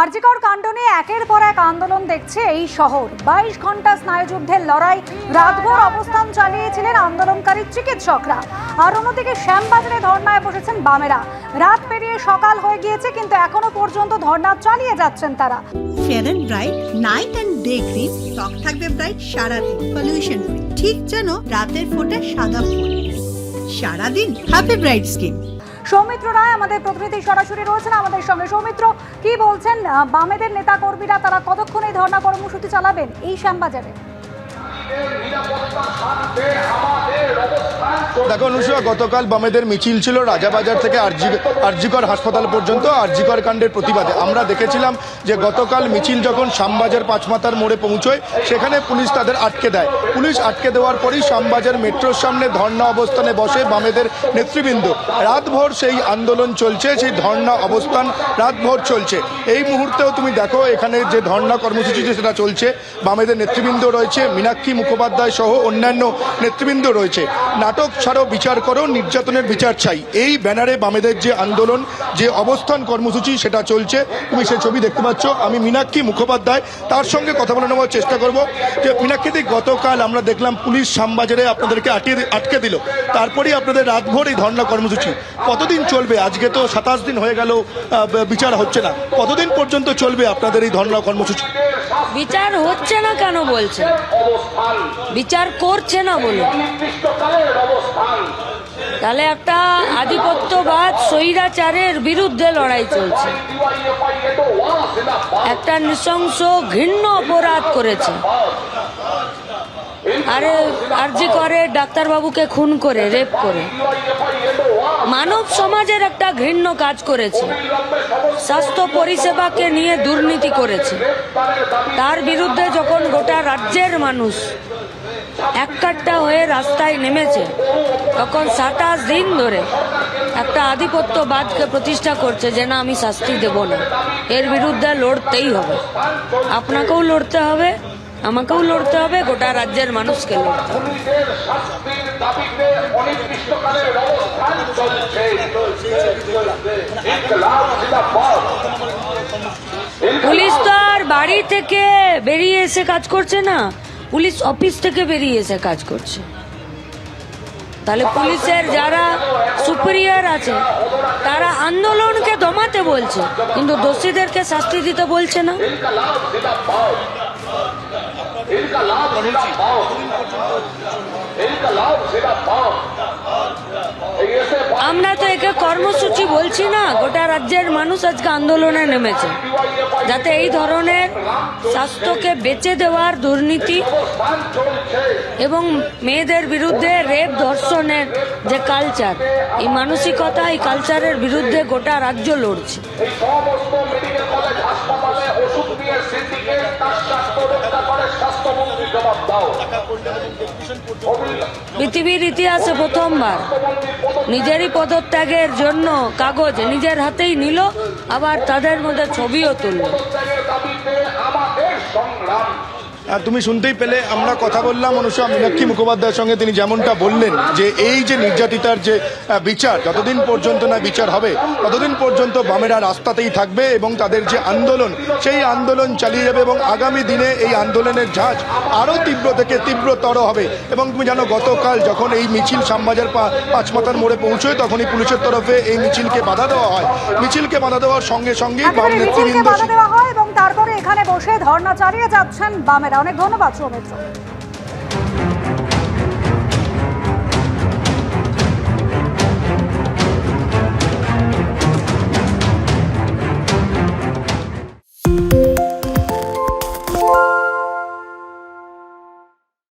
আরজিকর কাণ্ড নিয়ে একের পর এক আন্দোলন দেখছে এই শহর। বাইশ ঘণ্টা স্নায়ুযুদ্ধের লড়াই, রাতভর অবস্থান চালিয়েছিলেন আন্দোলনকারী চিকিৎসকরা। আর অন্যদিকে শ্যামবাজারে ধর্নায় বসেছেন বামেরা। রাত পেরিয়ে সকাল হয়ে গিয়েছে, কিন্তু এখনও পর্যন্ত ধর্না চালিয়ে যাচ্ছেন তারা। Fair bright night and day cream ত্বক থাকবে ব্রাইট সারাদিন পলিউশন ঠিক যেন রাতের ফোটা সাদা ফুল সারাদিন happy bright skin Soumitra Roy আমাদের প্রতিনিধি সরাসরি রয়েছেন আমাদের সঙ্গে। সৌমিত্র, কি বলছেন বামেদের নেতা কর্মীরা তারা কতক্ষণ এই ধর্ণা কর্মসূচি চালাবেন এই শ্যামবাজারে? দেখো অনুষ্কা গতকাল বামেদের মিছিল ছিল রাজাবাজার থেকে আরজি আরজিকর হাসপাতাল পর্যন্ত আরজিকর কাণ্ডের প্রতিবাদে। আমরা দেখেছিলাম যে গতকাল মিছিল যখন শ্যামবাজার পাঁচমাতার মোড়ে পৌঁছয়, সেখানে পুলিশ তাদের আটকে দেয়। পুলিশ আটকে দেওয়ার পরই শ্যামবাজার মেট্রোর সামনে ধর্ণা অবস্থানে বসে বামেদের নেতৃবৃন্দ। রাতভর সেই আন্দোলন চলছে, সেই ধর্ণা অবস্থান রাতভর চলছে। এই মুহূর্তেও তুমি দেখো, এখানে যে ধর্ণা কর্মসূচি সেটা চলছে, বামেদের নেতৃবৃন্দ রয়েছে, মীনাক্ষী মুখোপাধ্যায় সহ অন্যান্য নেতৃবৃন্দ রয়েছে। নাটক ছাড়াও বিচার করো, নির্যাতনের বিচার চাই। এই ব্যানারে বামেদের যে আন্দোলন, যে অবস্থান কর্মসূচি, সেটা চলছে। তুমি সেই ছবি দেখতে পাচ্ছ। আমি মীনাক্ষী মুখোপাধ্যায়, তার সঙ্গে কথা বলে নেওয়ার চেষ্টা করব। যে মীনাক্ষীদি গতকাল আমরা দেখলাম পুলিশ শ্যামবাজারে আপনাদেরকে আটকে আটকে দিল। তারপরেই আপনাদের রাতভর এই ধর্ণা কর্মসূচি। কতদিন চলবে? আজকে তো সাতাশ দিন হয়ে গেল বিচার হচ্ছে না। কতদিন পর্যন্ত চলবে আপনাদের এই ধর্ণা কর্মসূচি? বিচার হচ্ছে না কেন বলছে বিচার করছে না বলে। তাহলে একটা আধিপত্যবাদ স্বৈরাচারের বিরুদ্ধে লড়াই চলছে। একটা নৃশংস ঘৃণ্য অপরাধ করেছে। আরে আরজি করে ডাক্তারবাবুকে খুন করে রেপ করে। মানব সমাজের একটা ঘৃণ্য কাজ করেছে। স্বাস্থ্য পরিষেবাকে নিয়ে দুর্নীতি করেছে। তার বিরুদ্ধে যখন গোটা রাজ্যের মানুষ এককাট্টা হয়ে রাস্তায় নেমেছে, তখন সাতাশ দিন ধরে একটা আধিপত্যবাদকে প্রতিষ্ঠা করছে যে না, আমি শাস্তি দেব না। এর বিরুদ্ধে লড়তেই হবে। আপনাকেও লড়তে হবে, আমাকেও লড়তে হবে, গোটা রাজ্যের মানুষকে লড়তে পুলিশ তো আর বাড়ি থেকে বেরিয়ে এসে কাজ করছে না পুলিশ অফিস থেকে বেরিয়ে এসে কাজ করছে। তাহলে পুলিশের যারা সুপিরিয়র আছে তারা আন্দোলনকে দমাতে বলছে কিন্তু দোষীদেরকে শাস্তি দিতে বলছে না। আমরা তো একে কর্মসূচি বলছি না, গোটা রাজ্যের মানুষ আজকে আন্দোলনে নেমেছে। যাতে এই ধরনের স্বাস্থ্যকে বেঁচে দেওয়ার দুর্নীতি এবং মেয়েদের বিরুদ্ধে রেপ ধর্ষণের যে কালচার এই মানসিকতা, এই কালচারের বিরুদ্ধে গোটা রাজ্য লড়ছে। পৃথিবীর ইতিহাসে প্রথমবার। নিজেরই পদত্যাগের জন্য কাগজ নিজের হাতেই নিল, আবার তাদের মধ্যে ছবিও তুললো। তুমি শুনতেই পেলে আমরা কথা বললাম অনুষ্কা মীনাক্ষী মুখোপাধ্যায়ের সঙ্গে তিনি যেমনটা বললেন যে এই যে নির্যাতিতার যে বিচার যতদিন পর্যন্ত না বিচার হবে ততদিন পর্যন্ত বামেরা রাস্তাতেই থাকবে এবং তাদের যে আন্দোলন সেই আন্দোলন চালিয়ে যাবে এবং আগামী দিনে এই আন্দোলনের ঝাঁজ আরও তীব্র থেকে তীব্রতর হবে। এবং তুমি জানো গতকাল যখন এই মিছিল শ্যামবাজার পা- পাঁচমাথার মোড়ে পৌঁছয় তখনই পুলিশের তরফে এই মিছিলকে বাধা দেওয়া হয়। মিছিলকে বাধা দেওয়ার সঙ্গে সঙ্গে বাম নেতৃবৃন্দ হয় এবং তারপরে এখানে বসে ধর্ণা চালিয়ে যাচ্ছেন বামেরা। অনেক ধন্যবাদ সৌমিত্র।